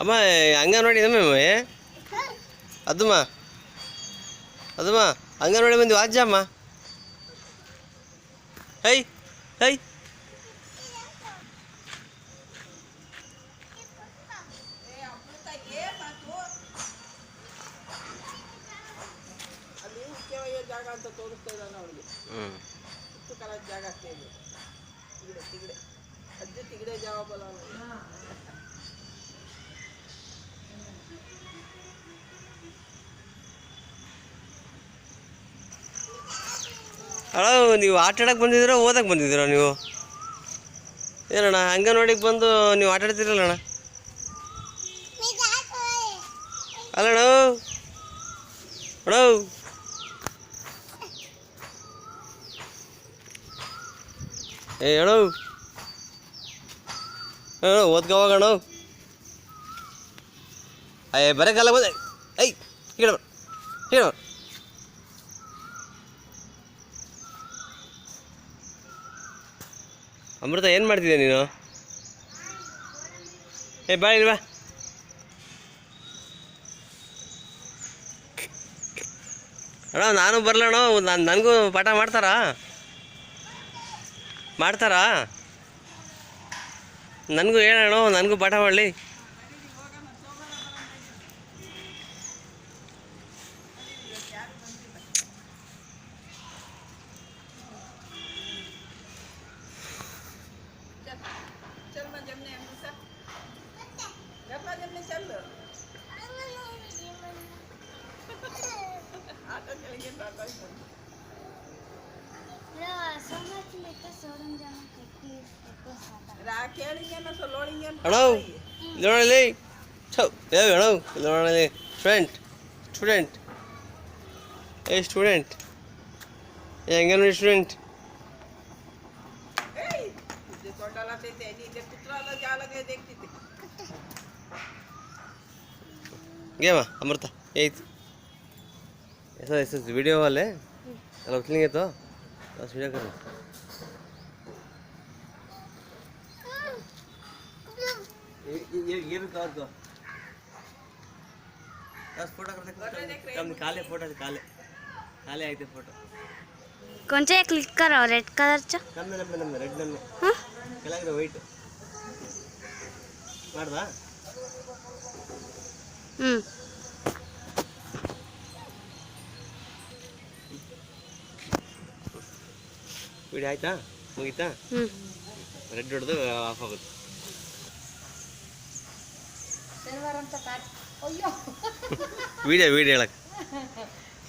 ಅಮ್ಮ, ಅಂಗನವಾಡಿ ಇದಮ್ಮ ಅದಮ್ಮ ಅದಮ್ಮ ಅಂಗನವಾಡಿ ಬಂದು ಅಜ್ಜಮ್ಮ high high. ಮುಖ್ಯವಾದ ಜಾಗ ಅಂತ ತೋರಿಸ್ತಾ ಇದ್ದಾನೆ ಜಾಗ ಆಗ್ತಾ ಇದೆ ತಿಗಡೆ ತಿಗಡೆ ಅಜ್ಜಿ ಜವಾಬಲ್ಲ ಅವನಿಗೆ ಅಣ್ಣ, ನೀವು ಆಟ ಆಡಕ್ಕೆ ಬಂದಿದ್ದೀರಾ ಓದಕ್ಕೆ ಬಂದಿದ್ದೀರಾ ನೀವು? ಏನಣ್ಣ, ಅಂಗನವಾಡಿಗೆ ಬಂದು ನೀವು ಆಟ ಆಡ್ತಿರಲ್ಲ ಅಣ್ಣ? ಅಲ್ಲಣ್ಣ, ಅಣ್ಣ. ಏ, ಅಣ್ಣ. ಓದ್ಕೋವಾಗ ಅಣ್ಣ ಅಯ್ಯ ಬರೋಕ್ಕಲ್ಲ ಬಂದೆ ಐ ಹೇಳ ಹೇಳ ಅಮೃತ, ಏನು ಮಾಡ್ತಿದ್ದೆ ನೀನು? ಏ, ಬಾ ಇಲ್ವಾ ಅಣ್ಣ, ನಾನು ಬರಲಣ್ಣ ನಾನು ನನಗೂ ಪಾಠ ಮಾಡ್ತಾರಾ? ಮಾಡ್ತಾರಾ? ನನಗೂ ಹೇಳೋಣ ನನಗೂ ಪಾಠ ಮಾಡಲಿ. જેમને એમ રમવા જેમને ચાલો આ તો ચલી ગયા બાબા હણો લોણલી છો એ હણો લોણલી સ્ટુડન્ટ સ્ટુડન્ટ એ સ્ટુડન્ટ એ આંગણવાડી સ્ટુડન્ટ ते बा अमृता तो। ऐसा ऐसा वीडियो वाले चलो उठलेंगे तो। बस वीडियो करें ये ये भी फ़ोटो कम काले फ़ोटो काले काले थे फ़ोटो कौन सा क्लिक करो रेड कलर चा? कम रेड नंबर ಕೆಳಗಡೆ ವೈಟ್ ಮಾಡ್ದಾ ಹ್ಞೂ ವಿಡಿಯೋ ಆಯ್ತಾ ಮುಗೀತಾ ಹ್ಞೂ ರೆಡ್ ಹೊಡೆದು ಆಫ್ ಆಗುತ್ತೆ ವಿಡಿಯೋ ವಿಡಿಯೋ ಹೇಳಕ್ಕೆ